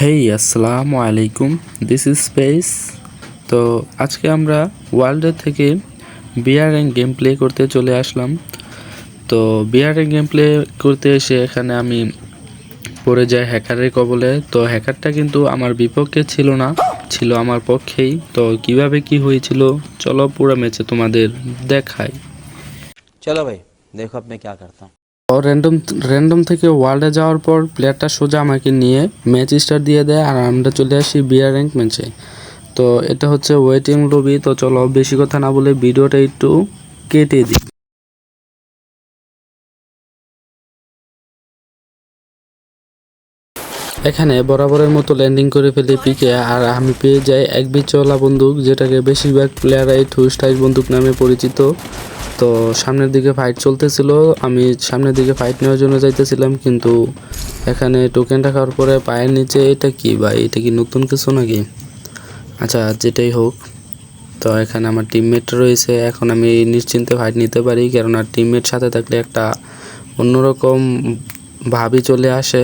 হেই আসসালামু আলাইকুম this is space তো আজকে আমরা ওয়ার্ল্ডের থেকে বিয়ার গেম প্লে করতে চলে আসলাম। তো বিয়ার গেম প্লে করতে এসে এখানে আমি পড়ে যাই হ্যাকারের কবলে। তো হ্যাকারটা কিন্তু আমার বিপক্ষে ছিল না, ছিল আমার পক্ষেই। তো কীভাবে কি হয়েছিল, চলো পুরো ম্যাচে তোমাদের দেখাই। চলো ভাই, দেখো আপনি क्या করতাম। র্যান্ডম র্যান্ডম থেকে ওয়ার্ল্ডে যাওয়ার পর প্লেয়ারটা সোজা আমাকে নিয়ে ম্যাচ স্টার্ট দিয়ে দেয় আর আমরা চলে আসি বিয়ার র্যাঙ্ক ম্যাচে তো এটা হচ্ছে ওয়েটিং লবি তো চলো বেশি কথা না বলে ভিডিওটা একটু কেটে দিই। এখানে বরাবরের মতো ল্যান্ডিং করে ফেলি পিকে আর আমি পেয়ে যাই এক বিচওয়ালা বন্দুক, যেটাকে বেশিরভাগ প্লেয়াররাই টু স্টাইল বন্দুক নামে পরিচিত। তো সামনের দিকে ফাইট চলতেছিল। আমি সামনের দিকে ফাইট নেওয়ার জন্য যাইতেছিলাম, কিন্তু এখানে টোকেনটা খাওয়ার পরে পায়ের নিচে এটা কি ভাই, এটা কি নতুন কিছু নাকি? আচ্ছা যেটাই হোক, তো এখানে আমার টিমমেট রয়েছে। এখন আমি নিশ্চিন্তে ফাইট নিতে পারি কেননা টিমমেট সাথে থাকলে একটা অন্যরকম ভাবি চলে আসে।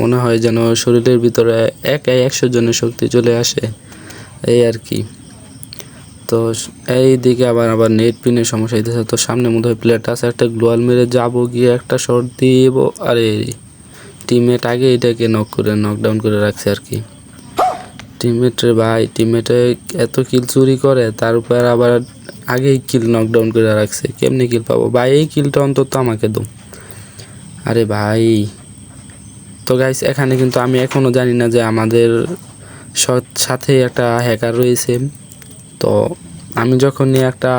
মনে হয় যেন শরীরের ভিতরে একাই একশো জনের শক্তি চলে আসে। এই আর কি। তো এই দিকে আবার আবার নেট পিনের সমস্যা হইতেছে। তো সামনে মধ্যে প্লেয়ারটা আছে, একটা গ্লোয়াল মেরে যাব গিয়ে একটা শট দিব। আরে টিমমেট আগে এটাকে নক করে নকডাউন করে রাখছে আর কি। টিমমেটের ভাই টিমমেটে এত কিল চুরি করে, তার উপর আবার আগেই কিল নকডাউন করে রাখছে। কেমনে কিল পাবো? ভাই, এই কিলটা অন্তত আমাকে দো। আরে ভাই, তো গাইস এখানে কিন্তু আমি এখনও জানি না যে আমাদের সাথে একটা হ্যাকার রয়েছে। তো আমি যখনই একটা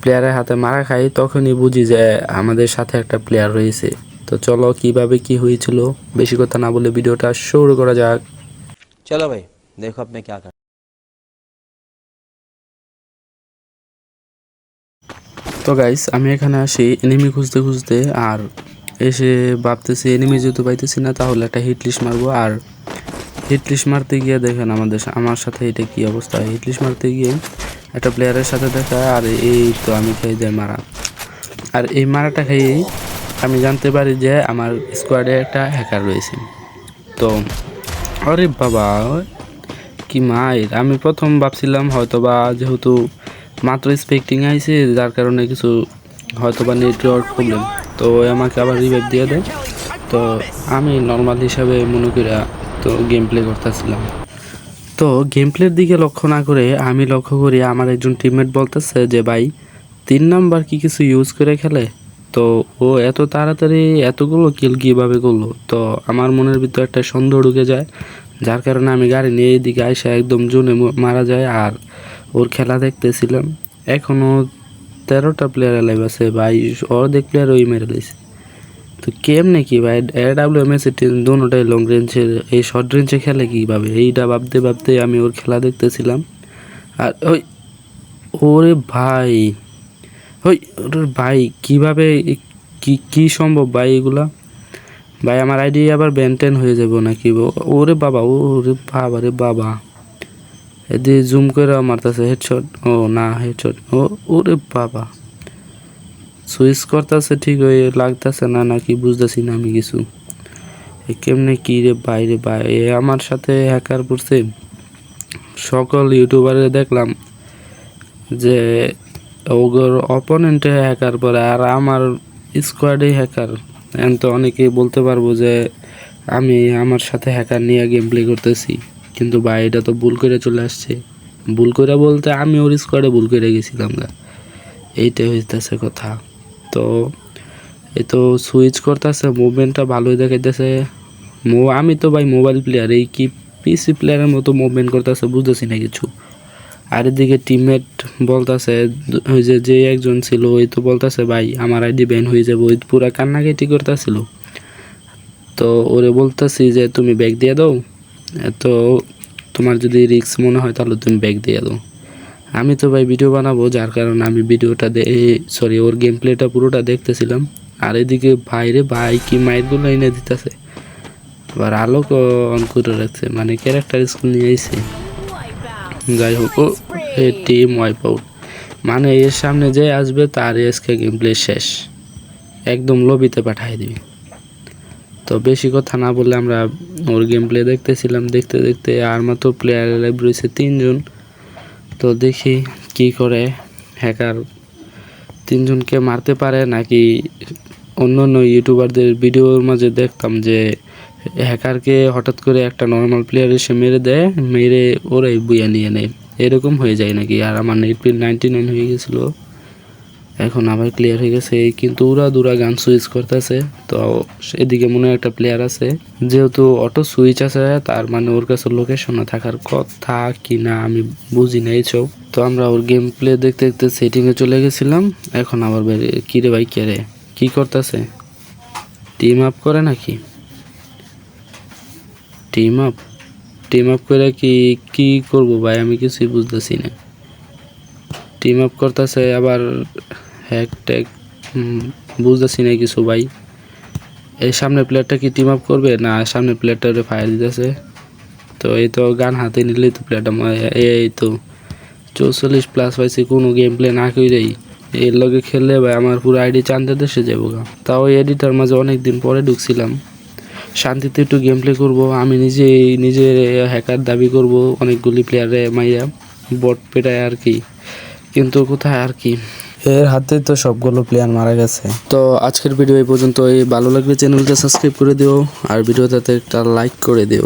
প্লেয়ারের হাতে মারা খাই তখনই বুঝি যে আমাদের সাথে একটা প্লেয়ার রয়েছে তো চলো কিভাবে কি হয়েছিল বেশি কথা না বলে ভিডিওটা শুরু করা যাক चलो भाई देखो अब मैं क्या करता তো গাইস আমি এখানে আসি এনিমি খুঁজতে খুঁজতে আর এসে ভাবতেছি এনিমি যেহেতু পাইতেছি না তাহলে একটা হিট লিস্ট মারবো আর হিট লিস্ট মারতে গিয়ে দেখেন আমাদের আমার সাথে এটা কি অবস্থা। হিট লিস্ট মারতে গিয়ে একটা প্লেয়ারের সাথে দেখা আর এই তো আমি খেয়ে যাই মারা। আর এই মারাটা খেয়েই আমি জানতে পারি যে আমার স্কোয়াডে একটা হ্যাকার রয়েছে। তো, আরে বাবা, কি মায়ের? আমি প্রথম ভাবছিলাম হয়তো বা যেহেতু মাত্র স্পেক্টিং আইছে, যার কারণে কিছু হয়তো বা নেটওয়ার্ক প্রবলেম তো আমাকে আবার রিভাইভ দিয়ে দেয়। তো আমি নর্মাল হিসাবে মনে করি তো গেম প্লে করতেছিলাম। তো গেম প্লের দিকে লক্ষ্য না করে আমি লক্ষ্য করি আমার একজন টিমমেট বলতেছে যে, ভাই, তিন নাম্বার কি কিছু ইউজ করে খেলে? তো ও এত তাড়াতাড়ি এতগুলো কিল কীভাবে করল? তো আমার মনের ভিতর একটা সন্দেহ ঢুকে যায়, যার কারণে আমি গাড়ি নিয়ে এইদিকে আইসা একদম জুনে মারা যায় আর ওর খেলা দেখতেছিলাম। এখনও তেরোটা প্লেয়ার লাইভ আছে, ভাই অর্ধেক প্লেয়ার ওই মেরে লইছে তো কেমনে কি ভাই? ডাব্লিউ এম এস দুটাই লং রেঞ্জের এই শর্ট রেঞ্জে খেলে কীভাবে? এইটা ভাবতে ভাবতে আমি ওর খেলা দেখতেছিলাম। আর ওই, ওরে ভাই, ওই, ওর ভাই, কীভাবে কি কি সম্ভব ভাই এগুলা? ভাই, আমার আইডি আবার ব্যান্টেন হয়ে যাব নাকি? ওরে বাবা ওরে বাবা, রে বাবা। এদি জুম করে আমার মারতেছে হেডশট ও, না হেডশট ও, ওরে বাবা। সুইচ করতেছে ঠিক হয়ে লাগতেছে না, নাকি বুঝতেছি না আমি কিছু। কেমনে কি রে বাইরে এ আমার সাথে হ্যাকার পড়ছে সকল ইউটিউবারে দেখলাম যে ওগর অপোনেন্টে হ্যাকার পরে আর আমার স্কোয়াডে হ্যাকার এখন তো অনেকেই বলতে পারব যে আমি আমার সাথে হ্যাকার নিয়ে গেম প্লে করতেছি, কিন্তু ভাই এটা তো ভুল করে চলে আসছে। ভুল করে বলতে আমি ওর স্কোয়াডে ভুল করে গেছিলাম গা। এইটাই হইতেছে কথা। তো এই তো সুইচ করতেছে মুভমেন্টটা ভালোই দেখাইতেছে। মো, আমি তো ভাই মোবাইল প্লেয়ার এই কি পিসি প্লেয়ারের মতো মুভমেন্ট করতেছে, বুঝতেছি না কিছু। আর এদিকে টিমমেট বলতেছে, ওই যে যে একজন ছিল, ওই তো বলতেছে, ভাই, আমার আইডি ব্যান হয়ে যাবে। ওই পুরা কান্নাকাটি করতেছিল। তো ওরে বলতেছি যে, তুমি ব্যাগ দিয়ে দাও। তো তোমার যদি রিস্ক মনে হয়, তাহলে তুমি ব্যাগ দিয়ে দাও। আমি তো ভাই ভিডিও বানাবো, যার কারণে আমি ভিডিওটা সরি ওর গেম প্লেটা পুরোটা দেখতেছিলাম। আর এদিকে ভাইরে ভাই, কি মাইরগুলো এনে দিতেছে। আবার আলোক অন করে রাখছে মানে ক্যারেক্টার স্কুল নিয়ে আইছে। যাই হোক, ও টিম ওয়াইপ আউট মানে এর সামনে যে আসবে, তার এসকে গেম প্লে শেষ। একদম লবিতে পাঠাই দিবি। তো বেশি কথা না বললে আমরা ওর গেম প্লে দেখতেছিলাম, দেখতে দেখতে আর মাত্র প্লেয়ার লাইভ রয়েছে তিনজন। তো দেখি কি করে হ্যাকার তিনজনকে মারতে পারে নাকি অন্য অন্য ইউটিউবারদের ভিডিওর মাঝে দেখতাম যে হ্যাকারকে হঠাৎ করে একটা নর্মাল প্লেয়ার এসে মেরে দেয়, মেরে ওরাই বুয়া নিয়ে নেয়। এরকম হয়ে যায় নাকি? আর আমার নেট নাইনটি নাইন হয়ে গেছিল। এখন আবার ক্লিয়ার হয়ে গেছে কিন্তু উড়া দুরা গান সুইচ করতেছে। তো এদিকে মনে একটা প্লেয়ার আছে, যেহেতু অটো সুইচ আছে, তার মানে ওর কাছে লোকেশনে থাকার কথা কি না আমি বুঝি না এইসব তো আমরা ওর গেম প্লে দেখতে দেখতে সেটিংয়ে চলে গেছিলাম, এখন আবার বেরে, কিরে ভাই, কে রে? কি করতেছে? টিম আপ করে নাকি? টিম আপ টিম আপ করে কি কি করব ভাই? আমি কিছুই বুঝতেছি না। টিম আপ করতেছে, আবার হ্যাক ট্যাক বুঝতেছি না কিছু ভাই। এই সামনের প্লেয়ারটা কি টিম আপ করবে? না সামনের প্লেয়ারটা ফায়ার দিতেছে। তো এই তো গান হাতে নিলেই তো প্লেয়ারটা এই তো চৌচল্লিশ প্লাস পাইছি, কোনো গেম প্লে না করেই এর লগে খেললে ভাই আমার পুরো আইডি চান্দে দেশে যাব গা। তাও এডিটার মাঝে অনেক দিন পরে ঢুকছিলাম। শান্তিতে একটু গেম প্লে করব। আমি নিজে নিজে হ্যাকার দাবি করব, অনেকগুলি প্লেয়ারে মাইয়া বট পেটায় আর কি। কিন্তু কোথায় আর কি? এর হাতে তো সবগুলো প্লেয়ার মারা গেছে। তো আজকের ভিডিও এই পর্যন্ত ভালো লাগলে চ্যানেলটা সাবস্ক্রাইব করে দিও আর ভিডিওটাতে একটা লাইক করে দিও।